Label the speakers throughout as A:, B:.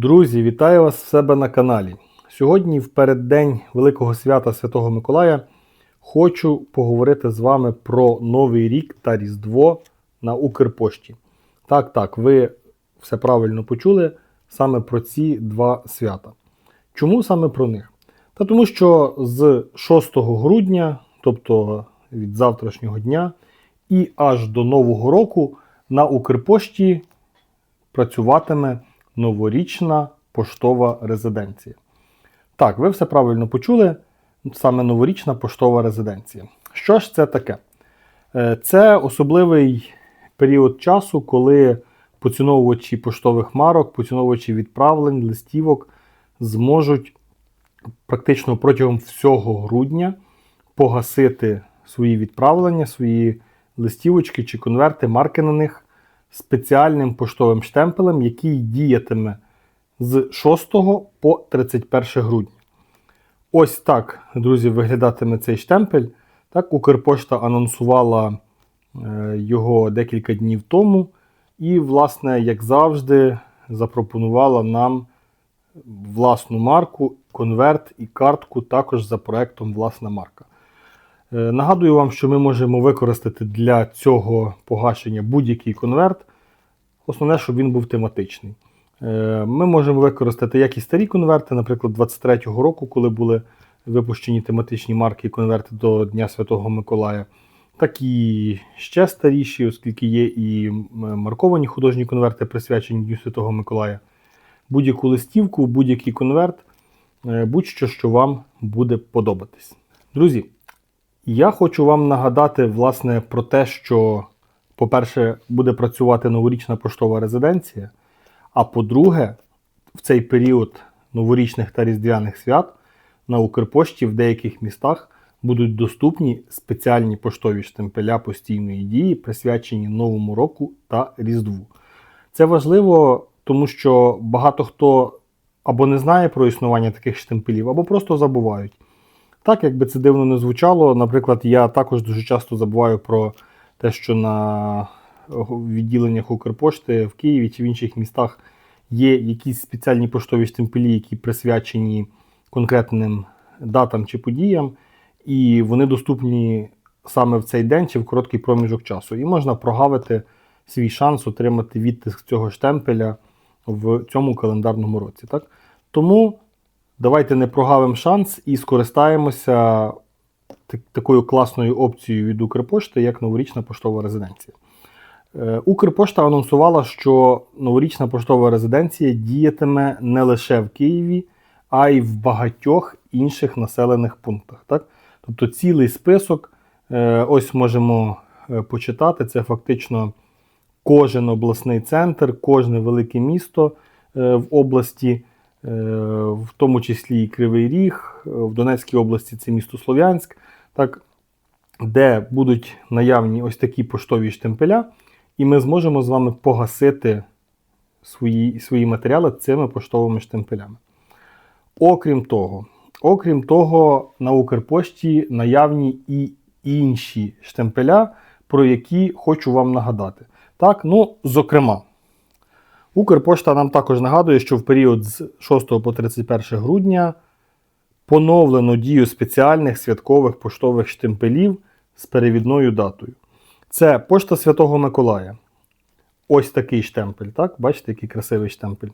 A: Друзі, вітаю вас в себе на каналі. Сьогодні, в переддень Великого свята Святого Миколая, хочу поговорити з вами про Новий рік та Різдво на Укрпошті. Так, так, ви все правильно почули саме про ці два свята. Чому саме про них? Та тому що з 6 грудня, тобто від завтрашнього дня, і аж до Нового року на Укрпошті працюватиме новорічна поштова резиденція. Так, ви все правильно почули. Саме новорічна поштова резиденція. Що ж це таке? Е, Це особливий період часу, коли поціновувачі поштових марок, поціновувачі відправлень, листівок зможуть практично протягом всього грудня погасити свої відправлення, свої листівочки чи конверти, марки на них спеціальним поштовим штемпелем, який діятиме з 6 по 31 грудня. Ось так, друзі, виглядатиме цей штемпель. Так, Укрпошта анонсувала е, його декілька днів тому. І, власне, як завжди, запропонувала нам власну марку, конверт і картку також за проектом Власна марка. Е, Нагадую вам, що ми можемо використати для цього погашення будь-який конверт. Основне, щоб він був тематичний. Е, Ми можемо використати як і старі конверти, наприклад, 23-го року, коли були випущені тематичні марки і конверти до Дня Святого Миколая, так і ще старіші, оскільки є і марковані художні конверти, присвячені Дню Святого Миколая. Будь-яку листівку, будь-який конверт, е, будь-що, що вам буде подобатись. Друзі, я хочу вам нагадати власне про те, що, по-перше, буде працювати новорічна поштова резиденція. А по-друге, в цей період новорічних та різдвяних свят на Укрпошті в деяких містах будуть доступні спеціальні поштові штемпеля постійної дії, присвячені Новому року та Різдву. Це важливо, тому що багато хто або не знає про існування таких штемпелів, або просто забувають. Так, якби це дивно не звучало, наприклад, я також дуже часто забуваю про те, що на відділеннях Укрпошти в Києві чи в інших містах є якісь спеціальні поштові штемпелі, які присвячені конкретним датам чи подіям, і вони доступні саме в цей день чи в короткий проміжок часу. І можна прогавити свій шанс отримати відтиск цього штемпеля в цьому календарному році. Так? Тому давайте не прогавимо шанс і скористаємося такою класною опцією від Укрпошти, як новорічна поштова резиденція. Е, Укрпошта анонсувала, що новорічна поштова резиденція діятиме не лише в Києві, а й в багатьох інших населених пунктах. Так? Тобто цілий список, е, ось можемо е, почитати, це фактично кожен обласний центр, кожне велике місто в області, в тому числі і Кривий Ріг, е, в Донецькій області це місто Слов'янськ, так, де будуть наявні ось такі поштові штемпеля, і ми зможемо з вами погасити свої, свої матеріали цими поштовими штемпелями. Окрім того, окрім того, на Укрпошті наявні і інші штемпеля, про які хочу вам нагадати. Так, ну, зокрема, Укрпошта нам також нагадує, що в період з 6 по 31 грудня поновлено дію спеціальних святкових поштових штемпелів з перевідною датою. Це пошта Святого Миколая. Ось такий штемпель, так? Бачите, який красивий штемпель.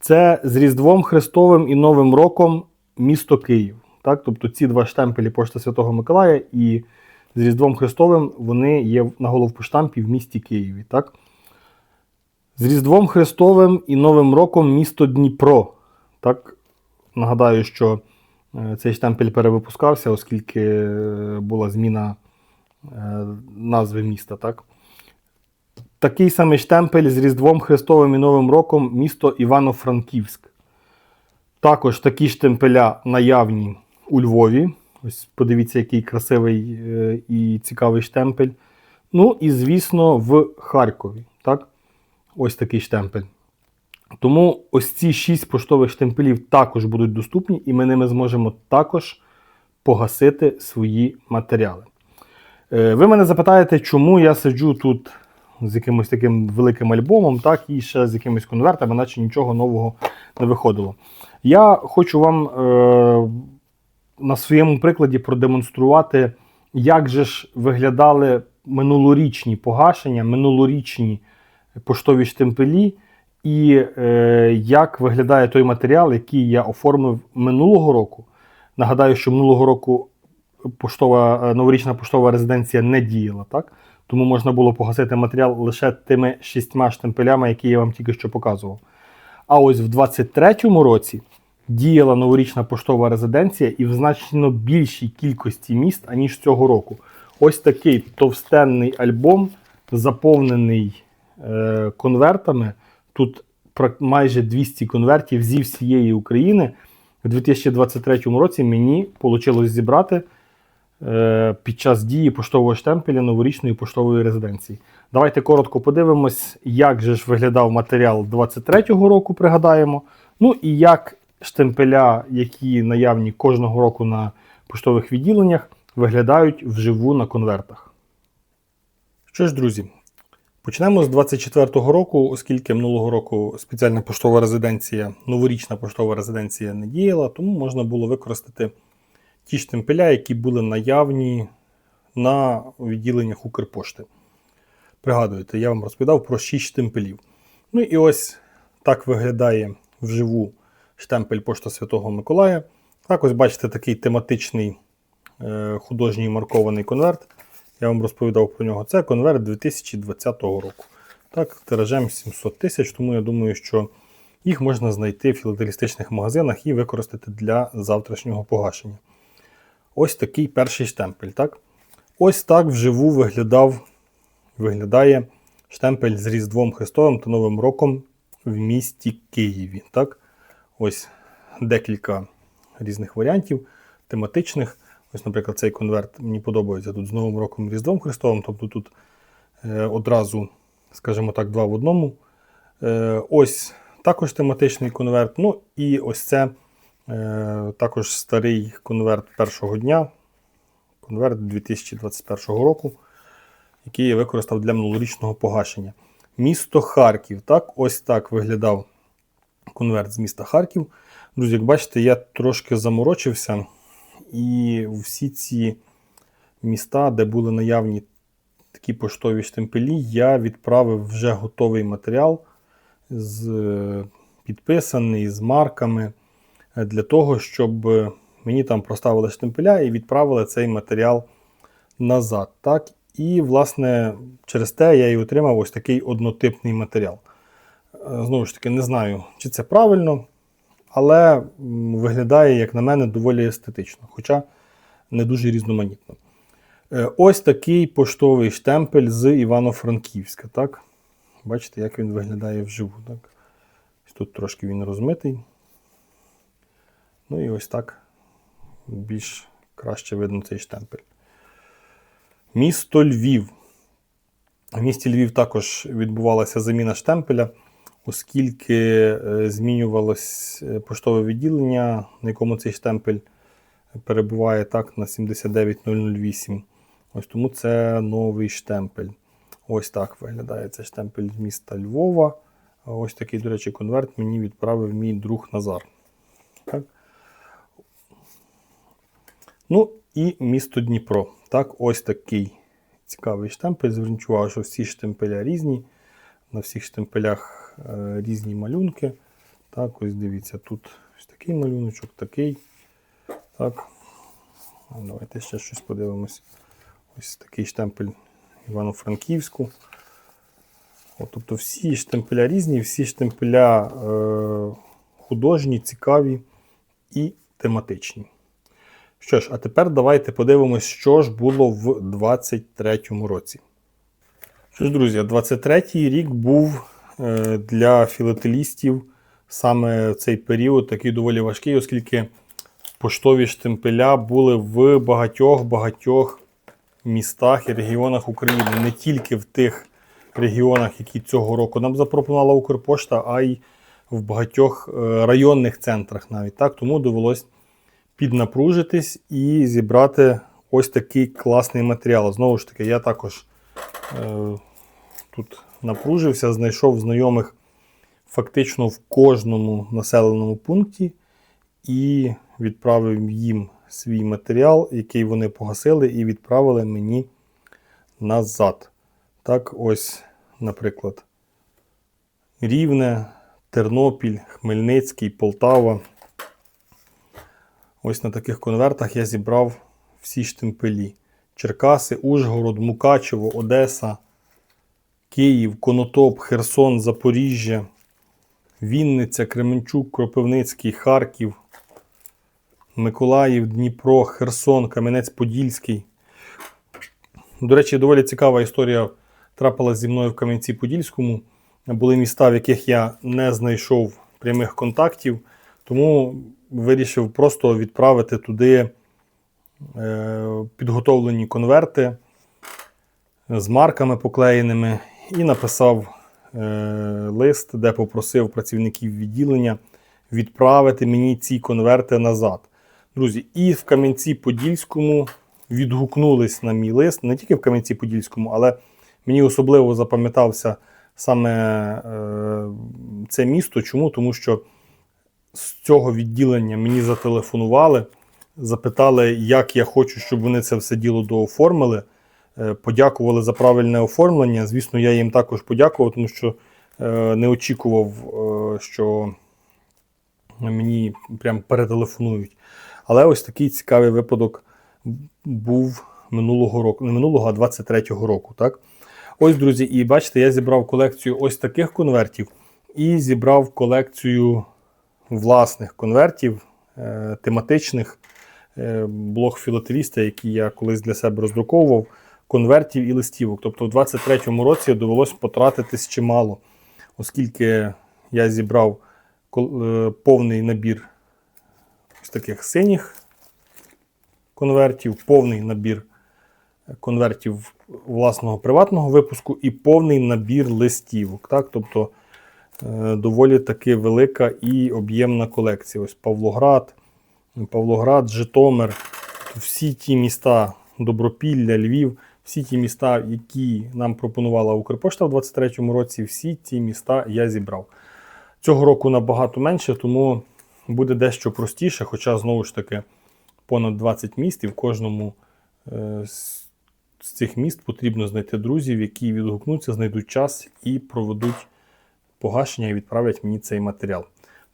A: Це з Різдвом Христовим і Новим роком місто Київ. Так? Тобто ці два штемпелі Пошта Святого Миколая і з Різдвом Христовим вони є на головпоштампі в місті Києві. Так? З Різдвом Христовим і Новим роком місто Дніпро. Так? Нагадаю, що е, цей штемпель перевипускався, оскільки е, була зміна е, назви міста. Так? Такий самий штемпель з Різдвом Христовим і Новим роком місто Івано-Франківськ. Також такі штемпеля наявні у Львові. Ось подивіться, який красивий і цікавий штемпель. Ну і, звісно, в Харкові. Так? Ось такий штемпель. Тому ось ці шість поштових штемпелів також будуть доступні, і ми ними зможемо також погасити свої матеріали. Е, Ви мене запитаєте, чому я сиджу тут з якимось таким великим альбомом, так і ще з якимись конвертами, наче нічого нового не виходило. Я хочу вам е, на своєму прикладі продемонструвати, як же ж виглядали минулорічні погашення, минулорічні поштові штемпелі, і е, як виглядає той матеріал, який я оформив минулого року. Нагадаю, що минулого року поштова, е, новорічна поштова резиденція не діяла, так? Тому можна було погасити матеріал лише тими шістьма штемпелями, які я вам тільки що показував. А ось в 23-му році діяла новорічна поштова резиденція і в значно більшій кількості міст, аніж цього року. Ось такий товстенний альбом, заповнений конвертами. Тут майже 200 конвертів зі всієї України. У 2023 році мені вийшло зібрати е, під час дії поштового штемпеля новорічної поштової резиденції. Давайте коротко подивимось, як же ж виглядав матеріал 23-го року, пригадаємо. Ну і як штемпеля, які наявні кожного року на поштових відділеннях, виглядають вживу на конвертах. Що ж, друзі, почнемо з 24-го року, оскільки минулого року спеціальна поштова резиденція, новорічна поштова резиденція не діяла, тому можна було використати ті штемпеля, які були наявні на відділеннях Укрпошти. Пригадуєте, я вам розповідав про 6 штемпелів. Ну і ось так виглядає вживу штемпель Пошта Святого Миколая. Так, ось бачите такий тематичний е, художній маркований конверт. Я вам розповідав про нього. Це конверт 2020 року. Так, тиражем 700 тисяч, тому я думаю, що їх можна знайти в філателістичних магазинах і використати для завтрашнього погашення. Ось такий перший штемпель. Так? Ось так вживу виглядав, виглядає штемпель з Різдвом Христовим та Новим роком в місті Києві. Так? Ось декілька різних варіантів, тематичних. Ось, наприклад, цей конверт мені подобається тут з Новим роком Різдвом Христовим. Тобто тут е, одразу, скажімо так, два в одному. Е, ось також тематичний конверт. Ну і ось це е, також старий конверт першого дня, конверт 2021 року, який я використав для минулорічного погашення. Місто Харків. Так, ось так виглядав конверт з міста Харків. Друзі, як бачите, я трошки заморочився. І всі ці міста, де були наявні такі поштові штемпелі, я відправив вже готовий матеріал з е, підписаний з марками е, для того, щоб е, мені там проставили штемпеля і відправили цей матеріал назад. Так? І, власне, через те я і отримав ось такий однотипний матеріал. Знову ж таки, не знаю, чи це правильно, але виглядає, як на мене, доволі естетично, хоча не дуже різноманітно. Е, Ось такий поштовий штемпель з Івано-Франківська. Так? Бачите, як він виглядає вживу. Так? Тут трошки він розмитий. Ну і ось так більш краще видно цей штемпель. Місто Львів. В місті Львів також відбувалася заміна штемпеля, оскільки е, змінювалось е, поштове відділення, на якому цей штемпель перебуває так на 79008. Ось тому це новий штемпель. Ось так виглядає цей штемпель з міста Львова. Ось такий, до речі, конверт мені відправив мій друг Назар. Так. Ну і місто Дніпро. Так, ось такий цікавий штемпель. Зверніть увагу, що всі штемпеля різні. На всіх штемпелях різні малюнки. Так, ось дивіться, тут ось такий малюночок, такий. Так. Давайте ще щось подивимось. Ось такий штемпель Івано-Франківську. Тобто всі штемпеля різні, всі штемпеля е, художні, цікаві і тематичні. Що ж, а тепер давайте подивимось, що ж було в 23-му році. Що ж, друзі, 23-й рік був е, для філателістів саме цей період такий доволі важкий, оскільки поштові штемпеля були в багатьох-багатьох містах і регіонах України, не тільки в тих регіонах, які цього року нам запропонувала Укрпошта, а й в багатьох е, районних центрах навіть так. Тому довелось піднапружитись і зібрати ось такий класний матеріал. Знову ж таки, я також е, тут напружився, знайшов знайомих фактично в кожному населеному пункті і відправив їм свій матеріал, який вони погасили, і відправили мені назад. Так, ось, наприклад, Рівне, Тернопіль, Хмельницький, Полтава. Ось на таких конвертах я зібрав всі штемпелі. Черкаси, Ужгород, Мукачево, Одеса, Київ, Конотоп, Херсон, Запоріжжя, Вінниця, Кременчук, Кропивницький, Харків, Миколаїв, Дніпро, Херсон, Кам'янець-Подільський. До речі, доволі цікава історія трапилась зі мною в Кам'янці-Подільському. Були міста, в яких я не знайшов прямих контактів, тому вирішив просто відправити туди е, підготовлені конверти з марками поклеєними і написав е, лист, де попросив працівників відділення відправити мені ці конверти назад. Друзі, і в Кам'янці-Подільському відгукнулись на мій лист, не тільки в Кам'янці-Подільському, але мені особливо запам'ятався саме е, це місто. Чому? Тому що з цього відділення мені зателефонували, запитали, як я хочу, щоб вони це все діло дооформили. Е, Подякували за правильне оформлення. Звісно, я їм також подякував, тому що е, не очікував, е, що мені прям перетелефонують. Але ось такий цікавий випадок був минулого року, не минулого, а 23-го року. Так? Ось, друзі, і бачите, я зібрав колекцію ось таких конвертів і зібрав колекцію власних конвертів тематичних блог філателіста, який я колись для себе роздруковував, конвертів і листівок. Тобто в 23-му році довелось потратитись чимало, оскільки я зібрав е, повний набір ось таких синіх конвертів, повний набір конвертів власного приватного випуску і повний набір листівок. Так? Тобто е, доволі таки велика і об'ємна колекція. Ось Павлоград, Павлоград, Житомир, всі ті міста Добропілля, Львів, всі ті міста, які нам пропонувала Укрпошта в 2023 році, всі ті міста я зібрав. Цього року набагато менше, тому буде дещо простіше, хоча знову ж таки понад 20 міст, і в кожному е, з цих міст потрібно знайти друзів, які відгукнуться, знайдуть час і проведуть погашення і відправлять мені цей матеріал.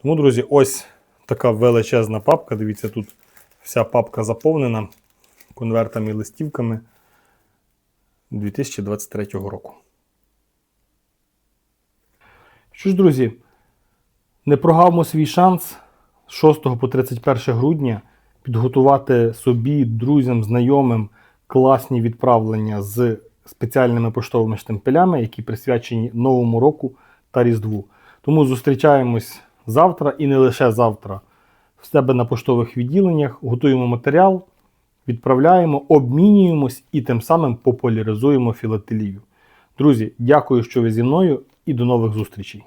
A: Тому, друзі, ось така величезна папка. Дивіться, тут вся папка заповнена конвертами і листівками 2023 року. Що ж, друзі, не прогавмо свій шанс з 6 по 31 грудня підготувати собі, друзям, знайомим класні відправлення з спеціальними поштовими штемпелями, які присвячені Новому року та Різдву. Тому зустрічаємось завтра і не лише завтра в себе на поштових відділеннях, готуємо матеріал, відправляємо, обмінюємось і тим самим популяризуємо філателію. Друзі, дякую, що ви зі мною, і до нових зустрічей!